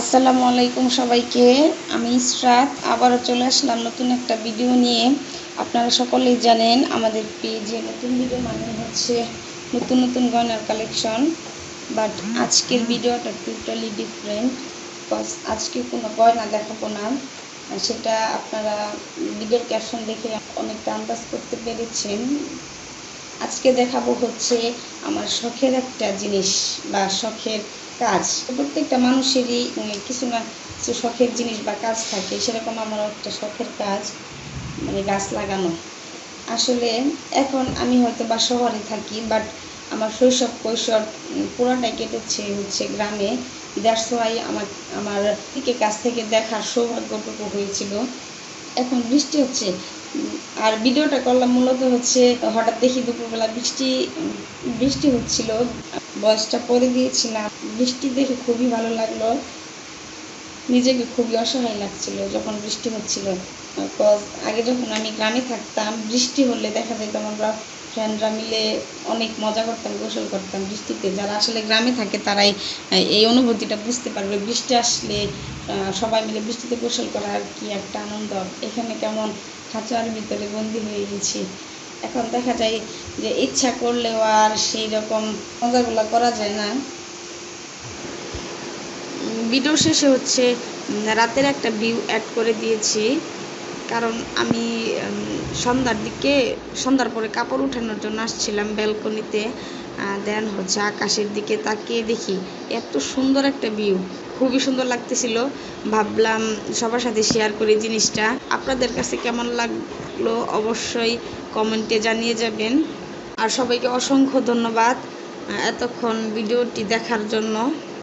আসসালামু আলাইকুম সবাইকে। আমি ইসরাত। আবারও চলে আসলাম নতুন একটা ভিডিও নিয়ে। আপনারা সকলেই জানেন আমাদের পেজে নতুন ভিডিও মানে হচ্ছে নতুন নতুন গয়নার কালেকশন বাট আজকের ভিডিওটা টোটালি ডিফারেন্ট বিকজ আজকে কোনো গয়না দেখাবো না। সেটা আপনারা ভিডিওর ক্যাপশন দেখে অনেকটা আন্দাজ করতে পেরেছেন। আজকে দেখাবো হচ্ছে আমার শখের একটা জিনিস বা শখের কাজ। প্রত্যেকটা মানুষেরই উম, কিছু না কিছু শখের জিনিস বা কাজ থাকে সেরকম আমারও একটা শখের কাজ মানে গাছ লাগানো। আসলে এখন আমি হয়তো বা শহরে থাকি বাট আমার শৈশব কৈশোর পুরোটাই কেটেছে হচ্ছে গ্রামে। দ্যাটস আমার আমার দিকে কাছ থেকে দেখার সৌভাগ্যটুকু হয়েছিল। এখন বৃষ্টি হচ্ছে আর ভিডিওটা করলাম মূলত হচ্ছে হঠাৎ দেখি দুপুরবেলা বৃষ্টি বৃষ্টি হচ্ছিল, বয়সটা পরে দিয়েছিলাম, বৃষ্টি দেখে খুবই ভালো লাগল। নিজেকে খুবই অসহায় লাগছিল যখন বৃষ্টি হচ্ছিল। আগে যখন আমি গ্রামে থাকতাম, বৃষ্টি হলে দেখা যেত আমরা ফ্রেন্ডরা মিলে অনেক মজা করতাম, গোসল করতাম বৃষ্টিতে। যারা আসলে গ্রামে থাকে তারাই এই অনুভূতিটা বুঝতে পারবে। বৃষ্টি আসলে সবাই মিলে বৃষ্টিতে গোসল করার কি একটা আনন্দ। এখানে কেমন খাঁচার ভিতরে বন্দি হয়ে গেছি। এখন দেখা যায় যে ইচ্ছা করলেও আর সেই রকম মজাগুলো করা যায় না। ভিডিও শেষে হচ্ছে রাতের একটা ভিউ অ্যাড করে দিয়েছি। কারণ আমি সন্ধ্যার দিকে, সন্ধ্যার পরে কাপড় উঠানোর জন্য আসছিলাম ব্যালকনিতে দেন হচ্ছে আকাশের দিকে তাকিয়ে দেখি, এত সুন্দর একটা ভিউ খুবই সুন্দর লাগতেছিল। ভাবলাম সবার সাথে শেয়ার করি জিনিসটা। আপনাদের কাছে কেমন লাগল অবশ্যই কমেন্টে জানিয়ে যাবেন। আর সবাইকে অসংখ্য ধন্যবাদ এতক্ষণ ভিডিওটি দেখার জন্য।